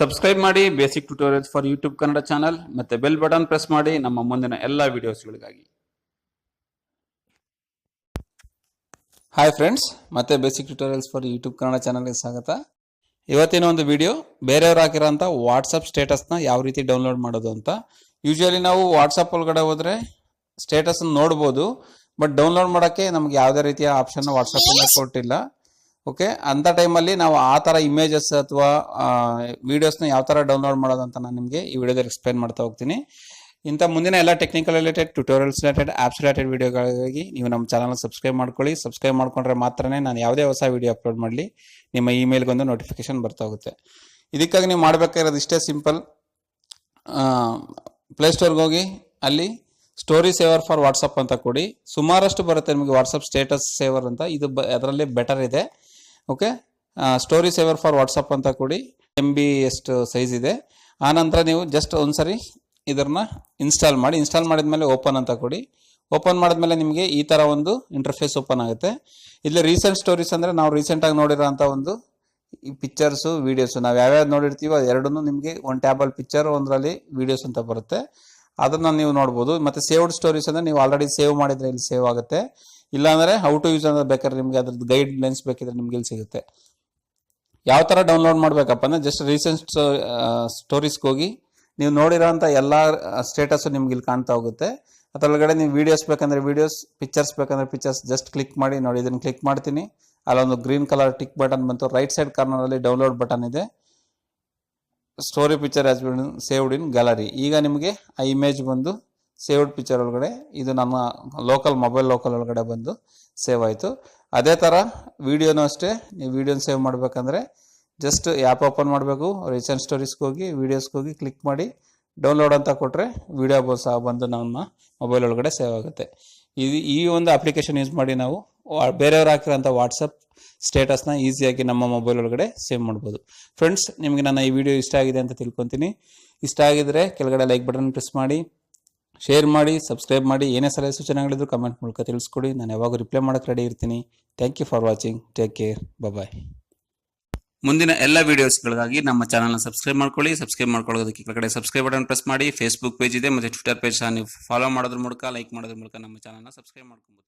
Subscribe ಮಾಡಿ basic tutorials for YouTube Kannada channel ಮತ್ತೆ bell button press ಮಾಡಿ ನಮ್ಮ ಮುಂದಿನ ಎಲ್ಲ ವಿಡಿಯೋಸ್ಗಳಿಗಾಗಿ ಹಾಯ್ ಫ್ರೆಂಡ್ಸ್ ಮತ್ತೆ basic tutorials for YouTube Kannada ಚಾನಲ್ಗೆ ಸ್ವಾಗತ. ಇವತ್ತಿನ ಒಂದು ವಿಡಿಯೋ ಬೇರೆಯವ್ರು ಹಾಕಿರೋಂಥ ವಾಟ್ಸಪ್ ಸ್ಟೇಟಸ್ನ ಯಾವ ರೀತಿ ಡೌನ್ಲೋಡ್ ಮಾಡೋದು ಅಂತ. ಯೂಶುವಲಿ ನಾವು ವಾಟ್ಸಪ್ ಒಳಗಡೆ ಹೋದರೆ ಸ್ಟೇಟಸ್ ನೋಡ್ಬೋದು ಬಟ್ ಡೌನ್ಲೋಡ್ ಮಾಡೋಕ್ಕೆ ನಮ್ಗೆ ಯಾವುದೇ ರೀತಿಯ ಆಪ್ಷನ್ ವಾಟ್ಸಪ್ ಕೊಟ್ಟಿಲ್ಲ. ಓಕೆ ಅಂಥ ಟೈಮಲ್ಲಿ ನಾವು ಆ ಥರ ಇಮೇಜಸ್ ಅಥವಾ ವೀಡಿಯೋಸ್ನ ಯಾವ ಥರ ಡೌನ್ಲೋಡ್ ಮಾಡೋದು ಅಂತ ನಾನು ನಿಮಗೆ ಈ ವಿಡಿಯೋದಲ್ಲಿ ಎಕ್ಸ್ಪ್ಲೈನ್ ಮಾಡ್ತಾ ಹೋಗ್ತೀನಿ. ಇಂಥ ಮುಂದಿನ ಎಲ್ಲ technical related tutorials related apps related ವೀಡಿಯೋಗಳಿಗಾಗಿ ನೀವು ನಮ್ಮ ಚಾನಲ್ ಸಬ್ಸ್ಕ್ರೈಬ್ ಮಾಡ್ಕೊಳ್ಳಿ. ಸಬ್ಸ್ಕ್ರೈಬ್ ಮಾಡ್ಕೊಂಡ್ರೆ ಮಾತ್ರನೇ ನಾನು ಯಾವುದೇ ಹೊಸ ವೀಡಿಯೋ ಅಪ್ಲೋಡ್ ಮಾಡಲಿ, ನಿಮ್ಮ ಇಮೇಲ್ಗೊಂದು ನೋಟಿಫಿಕೇಶನ್ ಬರ್ತಾ ಹೋಗುತ್ತೆ. ಇದಕ್ಕಾಗಿ ನೀವು ಮಾಡಬೇಕಾಗಿರೋದು ಇಷ್ಟೇ ಸಿಂಪಲ್ ಪ್ಲೇಸ್ಟೋರ್ಗೆ ಹೋಗಿ, ಅಲ್ಲಿ ಸ್ಟೋರಿ ಸೇವರ್ ಫಾರ್ ವಾಟ್ಸಪ್ ಅಂತ ಕೊಡಿ. ಸುಮಾರಷ್ಟು ಬರುತ್ತೆ ನಿಮಗೆ ವಾಟ್ಸಪ್ ಸ್ಟೇಟಸ್ ಸೇವರ್ ಅಂತ. ಇದು ಬ, ಅದರಲ್ಲಿ ಬೆಟರ್ ಇದೆ. Okay? Story saver for WhatsApp ಅಂತ ಕೊಡಿ ಎಂ ಬಿ ಎಷ್ಟು ಸೈಜ್ ಇದೆ. ಆನಂತರ ನೀವು ಜಸ್ಟ್ ಒಂದ್ಸರಿ ಇದನ್ನ ಇನ್ಸ್ಟಾಲ್ ಮಾಡಿ ಇನ್ಸ್ಟಾಲ್ ಮಾಡಿದ್ಮೇಲೆ ಓಪನ್ ಅಂತ ಕೊಡಿ. ಓಪನ್ ಮಾಡಿದ್ಮೇಲೆ ನಿಮಗೆ ಈ ಥರ ಒಂದು ಇಂಟರ್ಫೇಸ್ ಓಪನ್ ಆಗುತ್ತೆ. ಇಲ್ಲಿ ರೀಸೆಂಟ್ ಸ್ಟೋರೀಸ್ ಅಂದರೆ ನಾವು ರೀಸೆಂಟಾಗಿ ನೋಡಿರೋಂಥ ಒಂದು ಈ ಪಿಕ್ಚರ್ಸು ವೀಡಿಯೋಸು ನಾವು ಯಾವ್ಯಾವ ನೋಡಿರ್ತೀವೋ ಎರಡೂ ನಿಮಗೆ ಒಂದು ಟ್ಯಾಬಲ್ ಪಿಕ್ಚರ್ ಒಂದರಲ್ಲಿ ವೀಡಿಯೋಸ್ ಅಂತ ಬರುತ್ತೆ. ಅದನ್ನ ನೀವು ನೋಡ್ಬೋದು. ಮತ್ತೆ ಸೇವ್ಡ್ ಸ್ಟೋರೀಸ್ ಅಂದ್ರೆ ನೀವು ಆಲ್ರೆಡಿ ಸೇವ್ ಮಾಡಿದ್ರೆ ಇಲ್ಲಿ ಸೇವ್ ಆಗುತ್ತೆ. ಇಲ್ಲಾಂದ್ರೆ ಹೌ ಟು ಯೂಸ್ ಅಂದ್ರೆ ಬೇಕಾದ್ರೆ ನಿಮಗೆ ಅದ್ರದ್ದು ಗೈಡ್ ಲೈನ್ಸ್ ಬೇಕಿದ್ರೆ ನಿಮ್ಗೆ ಇಲ್ಲಿ ಸಿಗುತ್ತೆ. ಯಾವ ಥರ ಡೌನ್ಲೋಡ್ ಮಾಡಬೇಕಪ್ಪ ಅಂದ್ರೆ ಜಸ್ಟ್ ರೀಸೆಂಟ್ ಸ್ಟೋರೀಸ್ಗೆ ಹೋಗಿ ನೀವು ನೋಡಿರೋಂಥ ಎಲ್ಲ ಸ್ಟೇಟಸ್ ನಿಮ್ಗೆ ಇಲ್ಲಿ ಕಾಣ್ತಾ ಹೋಗುತ್ತೆ. ಅದರೊಳಗಡೆ ನೀವು ವೀಡಿಯೋಸ್ ಬೇಕಂದ್ರೆ ವೀಡಿಯೋಸ್ ಪಿಕ್ಚರ್ಸ್ ಬೇಕಂದ್ರೆ ಪಿಕ್ಚರ್ಸ್ ಜಸ್ಟ್ ಕ್ಲಿಕ್ ಮಾಡಿ, ನೋಡಿ, ಇದನ್ನು ಕ್ಲಿಕ್ ಮಾಡ್ತೀನಿ. ಅಲ್ಲೊಂದು ಗ್ರೀನ್ ಕಲರ್ ಟಿಕ್ ಬಟನ್ ಬಂತು ರೈಟ್ ಸೈಡ್ ಕಾರ್ನರಲ್ಲಿ ಡೌನ್ಲೋಡ್ ಬಟನ್ ಇದೆ. Story picture has been saved in gallery ಈಗ ನಿಮಗೆ ಆ ಇಮೇಜ್ ಬಂದು ಸೇವ್ಡ್ ಪಿಕ್ಚರ್ ಒಳಗಡೆ, ಇದು ನಮ್ಮ ಲೋಕಲ್ ಮೊಬೈಲ್ ಲೋಕಲ್ ಒಳಗಡೆ ಬಂದು ಸೇವ್ ಆಯಿತು. ಅದೇ ಥರ ವೀಡಿಯೋನೂ ಅಷ್ಟೇ, ನೀವು ವೀಡಿಯೋನ ಸೇವ್ ಮಾಡಬೇಕಂದ್ರೆ ಜಸ್ಟ್ ಆ್ಯಪ್ ಓಪನ್ ಮಾಡಬೇಕು ರೀಸೆಂಟ್ ಸ್ಟೋರೀಸ್ಗೆ ಹೋಗಿ ವೀಡಿಯೋಸ್ಗೆ ಹೋಗಿ ಕ್ಲಿಕ್ ಮಾಡಿ ಡೌನ್ಲೋಡ್ ಅಂತ ಕೊಟ್ಟರೆ ವೀಡಿಯೋ ಸಹ ಬಂದು ನಮ್ಮ ಮೊಬೈಲ್ ಒಳಗಡೆ ಸೇವ್ ಆಗುತ್ತೆ. ಇದು ಈ ಒಂದು ಅಪ್ಲಿಕೇಶನ್ ಯೂಸ್ ಮಾಡಿ ನಾವು ಬೇರೆಯವ್ರು ಹಾಕಿರೋಂಥ ವಾಟ್ಸಪ್ ಸ್ಟೇಟಸ್ನ ಈಸಿಯಾಗಿ ನಮ್ಮ ಮೊಬೈಲ್ ಒಳಗಡೆ ಸೇವ್ ಮಾಡ್ಬೋದು. ಫ್ರೆಂಡ್ಸ್ ನಿಮಗೆ ನನ್ನ ಈ ವಿಡಿಯೋ ಇಷ್ಟ ಆಗಿದೆ ಅಂತ ತಿಳ್ಕೊತೀನಿ. ಇಷ್ಟ ಆಗಿದ್ರೆ ಕೆಳಗಡೆ ಲೈಕ್ ಬಟನ್ ಪ್ರೆಸ್ ಮಾಡಿ. ಶೇರ್ ಮಾಡಿ ಸಬ್ಸ್ಕ್ರೈಬ್ ಮಾಡಿ, ಏನೇ ಸಲಹೆ ಸೂಚನೆಗಳಿದ್ರು ಕಮೆಂಟ್ ಮೂಲಕ ತಿಳಿಸ್ಕೊಡಿ. ನಾನು ಯಾವಾಗ ರಿಪ್ಲೈ ಮಾಡೋಕ್ಕೆ ರೆಡಿ ಇರ್ತೀನಿ. Thank you for watching take care bye ಮುಂದಿನ ಎಲ್ಲ ವೀಡಿಯೋಸ್ಗಳಿಗಾಗಿ ನಮ್ಮ ಚಾನಲ್ನ ಸಬ್ಸ್ಕ್ರೈಬ್ ಮಾಡ್ಕೊಳ್ಳಿ. ಸಬ್ಸ್ಕ್ರೈಬ್ ಮಾಡ್ಕೊಳ್ಳೋದಕ್ಕೆ ಕೆಳಗಡೆ ಸಬ್ಸ್ಕ್ರೈಬ್ ಬಟನ್ ಪ್ರೆಸ್ ಮಾಡಿ. ಫೇಸ್ಬುಕ್ ಪೇಜ್ ಇದೆ. ಮತ್ತು ಟ್ವಿಟರ್ ಪೇಜ್ ನೀವು ಫಾಲೋ ಮಾಡೋದ್ರ ಮೂಲಕ ಲೈಕ್ ಮಾಡೋದ್ರ ಮೂಲಕ ನಮ್ಮ ಚಾನಲ್ನ ಸಬ್ಸ್ಕ್ರೈಬ್ ಮಾಡ್ಕೊಬೋದು.